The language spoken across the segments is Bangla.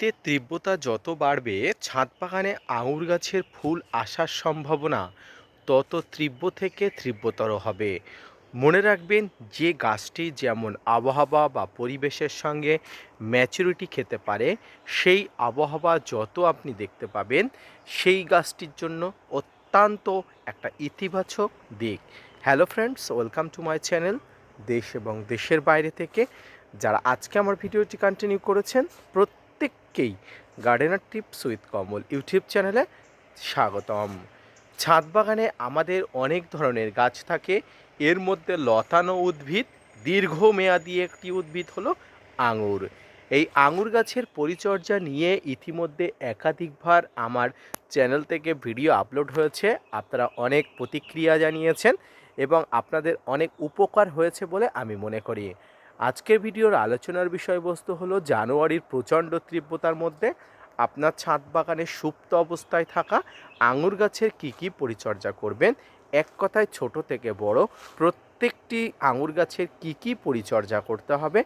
শীতের তীব্রতা যত বাড়বে, ছাদ বাগানে আঙুর গাছের ফুল আসার সম্ভাবনা তত তীব্র থেকে তীব্রতর হবে। মনে রাখবেন, যে গাছটি যেমন আবহাওয়া বা পরিবেশের সঙ্গে ম্যাচুরিটি খেতে পারে, সেই আবহাওয়া যত আপনি দেখতে পাবেন, সেই গাছটির জন্য অত্যন্ত একটা ইতিবাচক দিক। Hello friends welcome to my channel দেশ এবং দেশের বাইরে থেকে। যারা আজকে আমার ভিডিওটি কন্টিনিউ করেছেন প্রত্যেককেই gardener tips with Kamal YouTube চ্যানেলে স্বাগতম। ছাদ বাগানে আমাদের অনেক ধরনের গাছ থাকে, এর মধ্যে লতানো উদ্ভিদ, দীর্ঘমেয়াদী একটি উদ্ভিদ হলো আঙুর। এই আঙুর গাছের পরিচর্যা নিয়ে ইতিমধ্যে একাধিকবার আমার চ্যানেল থেকে ভিডিও আপলোড হয়েছে, আপনারা অনেক প্রতিক্রিয়া জানিয়েছেন এবং আপনাদের অনেক উপকার হয়েছে বলে আমি মনে করি। আজকের ভিডিওর আলোচনার বিষয়বস্তু হলো জানুয়ারির প্রচণ্ড তীব্রতার মধ্যে আপনার ছাদ বাগানে সুপ্ত অবস্থায় থাকা আঙুর গাছের কী কী পরিচর্যা করবেন, এক কথায় ছোট থেকে বড়, প্রত্যেকটি আঙুর গাছের কী কী পরিচর্যা করতে হবে,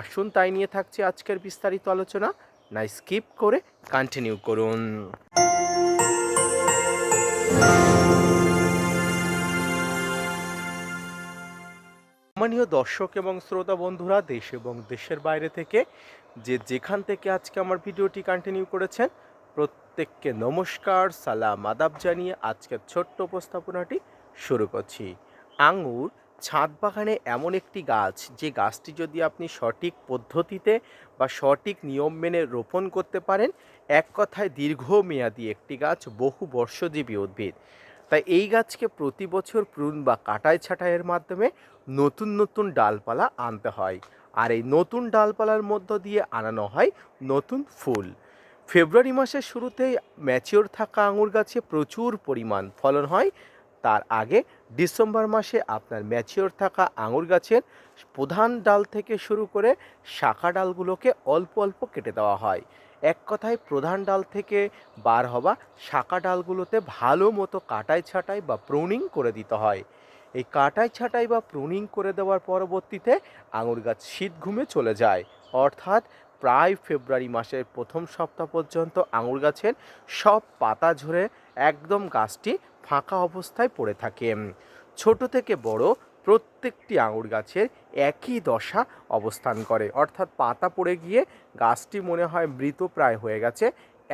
আসুন তাই নিয়ে থাকছে আজকের বিস্তারিত আলোচনা। না স্কিপ করে কন্টিনিউ করুন। সম্মানীয় দর্শক এবং শ্রোতা বন্ধুরা, দেশ এবং দেশের বাইরে থেকে যে যেখান থেকে আজকে আমার ভিডিওটি কন্টিনিউ করেছেন, প্রত্যেককে নমস্কার, সালাম, আদাব জানিয়ে আজকের ছোট্ট উপস্থাপনাটি শুরু করছি। আঙুর ছাদ বাগানে এমন একটি গাছ, যে গাছটি যদি আপনি সঠিক পদ্ধতিতে বা সঠিক নিয়ম মেনে রোপণ করতে পারেন, এক কথায় দীর্ঘমেয়াদী একটি গাছ, বহু বর্ষজীবী উদ্ভিদ। তাই এই গাছকে প্রতি বছর প্রুন বা কাটাই ছাঁটাইয়ের মাধ্যমে নতুন নতুন ডালপালা আনতে হয়। আর এই নতুন ডালপালার মধ্য দিয়ে আনানো হয় নতুন ফুল। ফেব্রুয়ারি মাসের শুরুতেই ম্যাচিওর থাকা আঙুর গাছে প্রচুর পরিমাণ ফলন হয়। তার আগে ডিসেম্বর মাসে আপনার ম্যাচিওর থাকা আঙুর গাছের প্রধান ডাল থেকে শুরু করে শাখা ডালগুলোকে অল্প অল্প কেটে দেওয়া হয়। এক কথায় প্রধান ডাল থেকে বার হওয়া শাখা ডালগুলোতে ভালো মতো কাটাই ছাটাই বা প্রুনিং করে দিতে হয়। এই কাটাই ছাটাই বা প্রুনিং করে দেওয়ার পরবর্তীতে আঙুর গাছ শীত ঘুমে চলে যায়। অর্থাৎ প্রায় ফেব্রুয়ারি মাসের প্রথম সপ্তাহ পর্যন্ত আঙুর গাছের সব পাতা ঝরে একদম গাছটি ফাঁকা অবস্থায় পড়ে থাকে। ছোট থেকে বড় প্রত্যেকটি আঙুর গাছের একই দশা অবস্থান করে। অর্থাৎ পাতা পড়ে গিয়ে গাছটি মনে হয় মৃতপ্রায় হয়ে গেছে,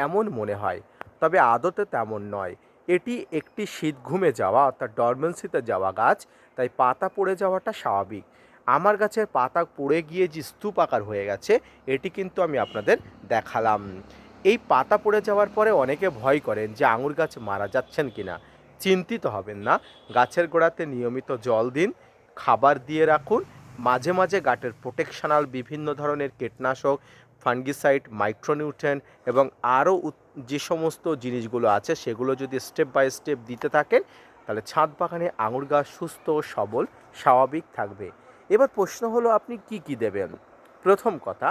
এমন মনে হয়। তবে আদতে তেমন নয়। এটি একটি শীত ঘুমে যাওয়া অর্থাৎ ডরমেন্সিতে যাওয়া গাছ, তাই পাতা পড়ে যাওয়াটা স্বাভাবিক। আমার গাছের পাতা পড়ে গিয়ে যে স্তূপ আকার হয়ে গেছে, এটি কিন্তু আমি আপনাদের দেখালাম। এই পাতা পড়ে যাওয়ার পরে অনেকে ভয় করেন যে আঙুর গাছ মারা যাচ্ছেন কিনা। চিন্তিত হবেন না। গাছের গোড়াতে নিয়মিত জল দিন, খাবার দিয়ে রাখুন, মাঝে মাঝে গাটের প্রোটেকশনাল বিভিন্ন ধরনের কীটনাশক ফাঙ্গিসাইড মাইক্রোনিউট্রেন এবং আরও যে সমস্ত জিনিসগুলো আছে সেগুলো যদি স্টেপ বাই স্টেপ দিতে থাকেন, তাহলে ছাদ বাগানে আঙুর গাছ সুস্থ সবল, স্বাভাবিক থাকবে। এবার প্রশ্ন হলো, আপনি কি কি দেবেন? প্রথম কথা,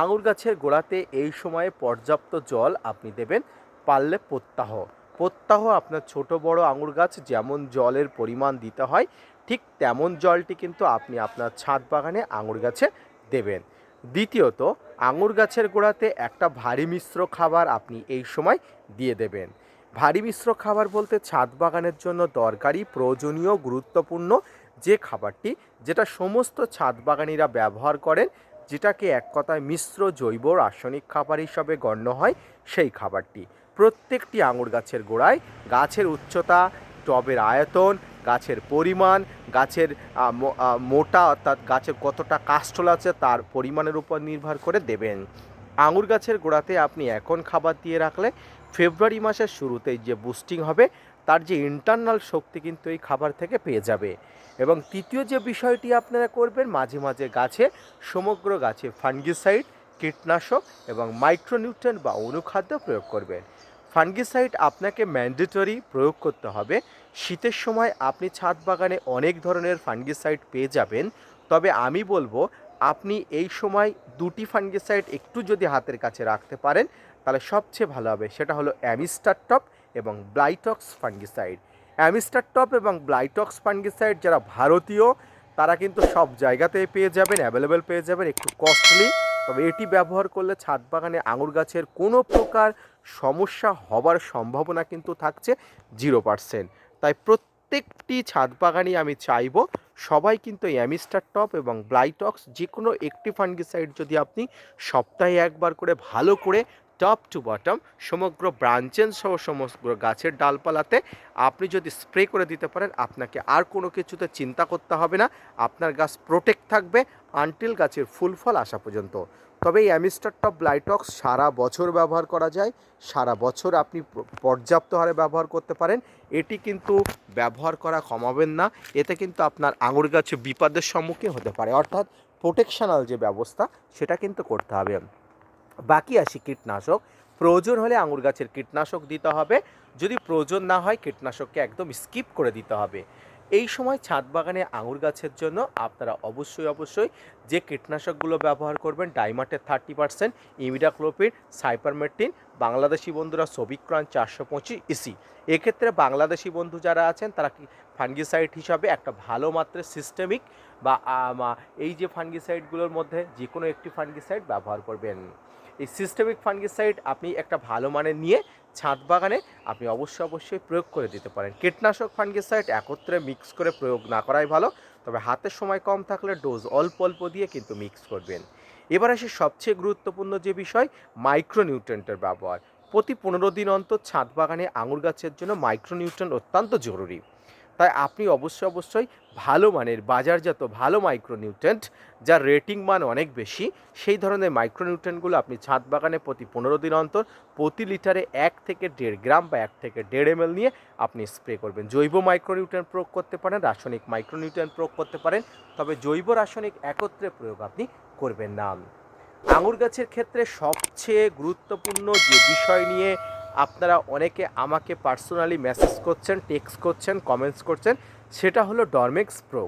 আঙুর গাছের গোড়াতে এই সময়ে পর্যাপ্ত জল আপনি দেবেন, পারলে প্রত্যাহ। প্রত্যাহ আপনার ছোট বড় আঙুর গাছ যেমন জলের পরিমাণ দিতে হয়, ঠিক তেমন জলটি কিন্তু আপনি আপনার ছাদ বাগানে আঙুর গাছে দেবেন। দ্বিতীয়ত, আঙুর গাছের গোড়াতে একটা ভারী মিশ্র খাবার আপনি এই সময় দিয়ে দেবেন। ভারী মিশ্র খাবার বলতে ছাদ বাগানের জন্য দরকারি, প্রয়োজনীয়, গুরুত্বপূর্ণ যে খাবারটি যেটা সমস্ত ছাদ বাগানিরা ব্যবহার করেন, যেটাকে এক কথায় মিশ্র জৈব রাসায়নিক খাবার হিসাবে গণ্য হয়, সেই খাবারটি। প্রত্যেকটি আঙুর গাছের গোড়ায় গাছের উচ্চতা, টবের আয়তন, গাছের পরিমাণ, গাছের মোটা অর্থাৎ গাছের কতটা কাস্টল আছে তার পরিমাণের উপর নির্ভর করে দেবেন। আঙুর গাছের গোড়াতে আপনি এখন খাবার দিয়ে রাখলে ফেব্রুয়ারি মাসের শুরুতেই যে বুস্টিং হবে, তার যে ইন্টারনাল শক্তি কিন্তু এই খাবার থেকে পেয়ে যাবে। এবং তৃতীয় যে বিষয়টি আপনারা করবেন, মাঝে মাঝে গাছে সমগ্র গাছে ফাঙ্গিসাইড, কীটনাশক এবং মাইক্রোনিউট্রেন বা অনুখাদ্য প্রয়োগ করবেন। ফাঙ্গিসাইড আপনাকে ম্যান্ডেটরি প্রয়োগ করতে হবে। শীতের সময় আপনি ছাদ বাগানে অনেক ধরনের ফাঙ্গিসাইড পেয়ে যাবেন। তবে আমি বলব, আপনি এই সময় দুটি ফাঙ্গিসাইড একটু যদি হাতের কাছে রাখতে পারেন, তাহলে সবচেয়ে ভালো হবে। সেটা হলো অ্যামিস্টার টপ এবং ব্লাইটক্স ফাঙ্গিসাইড। অ্যামিস্টার টপ এবং ব্লাইটক্স ফাঙ্গিসাইড যারা ভারতীয়, তারা কিন্তু সব জায়গাতেই পেয়ে যাবেন, অ্যাভেলেবেল পেয়ে যাবেন, একটু কস্টলি। তবে এটি ব্যবহার করলে ছাদ বাগানে আঙুর গাছের কোনো প্রকার সমস্যা হবার সম্ভাবনা কিন্তু থাকছে জিরো পার্সেন্ট তাই প্রত্যেকটি ছাদ বাগানই আমি চাইব সবাই কিন্তু অ্যামিস্টার টপ এবং ব্লাইটক্স যে কোনো একটি ফাঙ্গিসাইড যদি আপনি সপ্তাহে একবার করে ভালো করে টপ টু বটম, সমগ্র ব্রাঞ্চেন সহ সমগ্র গাছের ডালপালাতে আপনি যদি স্প্রে করে দিতে পারেন, আপনাকে আর কোনো কিছুতে চিন্তা করতে হবে না। আপনার গাছ প্রোটেক্ট থাকবে আনটিল গাছের ফুল ফল আসা পর্যন্ত। তবে এই অ্যামিস্টার টপ ব্লাইটক্স সারা বছর ব্যবহার করা যায়, সারা বছর আপনি পর্যাপ্ত হারে ব্যবহার করতে পারেন। এটি কিন্তু ব্যবহার করা কমাবেন না, এতে কিন্তু আপনার আঙুর গাছে বিপদের সম্মুখীন হতে পারে। অর্থাৎ প্রোটেকশনাল যে ব্যবস্থা, সেটা কিন্তু করতে হবে। বাকি আসি কীটনাশক। প্রয়োজন হলে আঙুর গাছের কীটনাশক দিতে হবে। যদি প্রয়োজন না হয়, কীটনাশককে একদম স্কিপ করে দিতে হবে। এই সময় ছাদ বাগানে আঙুর গাছের জন্য আপনারা অবশ্যই অবশ্যই যে কীটনাশকগুলো ব্যবহার করবেন ডাইমাটের thirty percent, imidacloprid cypermethrin Bangladeshi বন্ধুরা সবিক্রান চারশো পঁচিশ ইসি এক্ষেত্রে বাংলাদেশি বন্ধু যারা আছেন, তারা ফাঙ্গিসাইড হিসাবে একটা ভালো মাত্রার সিস্টেমিক বা এই যে ফাঙ্গিসাইডগুলোর মধ্যে যে কোনো একটি ফাঙ্গিসাইড ব্যবহার করবেন। এই সিস্টেমিক ফাঙ্গিসাইড আপনি একটা ভালো মানের নিয়ে ছাদ বাগানে আপনি অবশ্যই অবশ্যই প্রয়োগ করে দিতে পারেন। কীটনাশক ফাঙ্গিসাইড একত্রে মিক্স করে প্রয়োগ না করাই ভালো, তবে হাতের সময় কম থাকলে ডোজ অল্প অল্প দিয়ে কিন্তু মিক্স করবেন। এবার আসে সবচেয়ে গুরুত্বপূর্ণ যে বিষয় মাইক্রোনিউট্রেন্টের ব্যবহার। প্রতি পনেরো দিন অন্তর ছাদ বাগানে আঙুর গাছের জন্য মাইক্রোনিউট্রেন্ট অত্যন্ত জরুরি। তাই আপনি অবশ্যই অবশ্যই ভালো মানের, বাজারজাত ভালো মাইক্রোনিউট্রেন্ট যার রেটিং মান অনেক বেশি, সেই ধরনের মাইক্রোনিউট্রেন্টগুলো আপনি ছাদ বাগানে প্রতি পনেরো দিন অন্তর প্রতি লিটারে এক থেকে দেড় গ্রাম বা এক থেকে দেড় এম নিয়ে আপনি স্প্রে করবেন। জৈব মাইক্রোনিউট্রেন্ট প্রয়োগ করতে পারেন, রাসায়নিক মাইক্রোনিউট্রেন্ট প্রয়োগ করতে পারেন, তবে জৈব রাসায়নিক একত্রে প্রয়োগ আপনি করবেন না। আঙুর গাছের ক্ষেত্রে সবচেয়ে গুরুত্বপূর্ণ যে বিষয় নিয়ে আপনারা অনেকে আমাকে পার্সোনালি মেসেজ করছেন টেক্সট করছেন কমেন্টস করছেন, সেটা হলো ডরমেক্স প্রো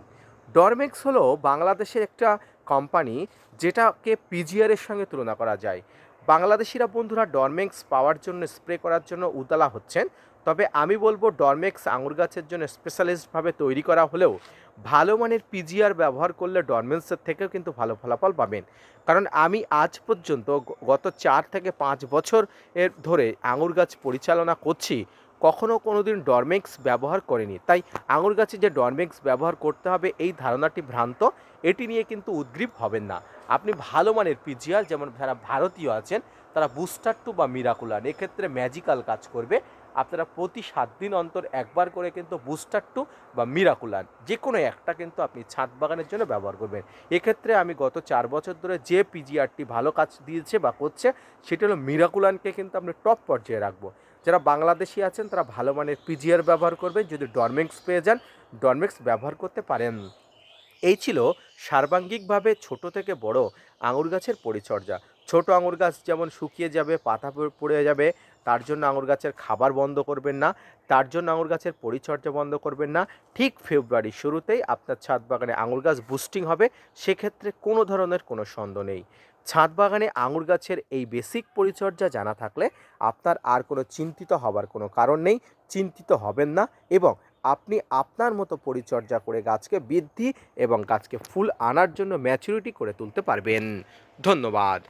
ডরমেক্স হলো বাংলাদেশের একটা কোম্পানি যেটাকে পিজিআরের সঙ্গে তুলনা করা যায়। বাংলাদেশিরা বন্ধুরা ডরমেক্স পাওয়ার জন্য স্প্রে করার জন্য উতলা হচ্ছেন। তবে আমি বলব ডরমেক্স আঙুর গাছের জন্য স্পেশালিস্টভাবে তৈরি করা হলেও ভালো মানের পিজিআর ব্যবহার করলে ডরমেন্সের থেকেও কিন্তু ভালো ফলাফল পাবেন। কারণ আমি আজ পর্যন্ত গত চার থেকে পাঁচ বছর এর ধরে আঙুর গাছ পরিচালনা করছি, কখনো কোনো দিন ডরমেক্স ব্যবহার করিনি। তাই আঙুর গাছে যে ডরমেক্স ব্যবহার করতে হবে এই ধারণাটি ভ্রান্ত, এটি নিয়ে কিন্তু উদ্গ্রীব হবেন না। আপনি ভালো মানের পিজিআর যেমন যারা ভারতীয় আছেন, তারা বুস্টার টু বা মিরাকুলান এক্ষেত্রে ম্যাজিক্যাল কাজ করবে। আপনারা প্রতি সাত দিন অন্তর একবার করে কিন্তু বুস্টার টু বা মিরাকুলান যে কোনো একটা কিন্তু আপনি ছাদ বাগানের জন্য ব্যবহার করবেন। এক্ষেত্রে আমি গত চার বছর ধরে যে পিজিআরটি ভালো কাজ দিয়েছে বা করছে, সেটা হলো মিরাকুলানকে কিন্তু আপনি টপ পর্যায়ে রাখব। যারা বাংলাদেশি আছেন, তারা ভালো মানের পিজিআর ব্যবহার করবেন। যদি ডরমেক্স পেয়ে যান ডরমেক্স ব্যবহার করতে পারেন। এই ছিল সার্বাঙ্গিকভাবে ছোট থেকে বড় আঙুর গাছের পরিচর্যা। ছোট আঙুর গাছ যেমন শুকিয়ে যাবে, পাতা পড়ে যাবে, তার জন্য আঙুর গাছের খাবার বন্ধ করবেন না, তার জন্য আঙুর গাছের পরিচর্যা বন্ধ করবেন না। ঠিক ফেব্রুয়ারির শুরুতেই আপনার ছাদ বাগানে আঙুর গাছ বুস্টিং হবে, সেক্ষেত্রে কোনো ধরনের কোনো সন্দেহ নেই। ছাদ বাগানে আঙুর গাছের এই বেসিক পরিচর্যা জানা থাকলে আপনার আর কোনো চিন্তিত হবার কোনো কারণ নেই, চিন্তিত হবেন না এবং আপনি আপনার মতো পরিচর্যা করে গাছকে বৃদ্ধি এবং গাছকে ফুল আনার জন্য ম্যাচুরিটি করে তুলতে পারবেন। ধন্যবাদ।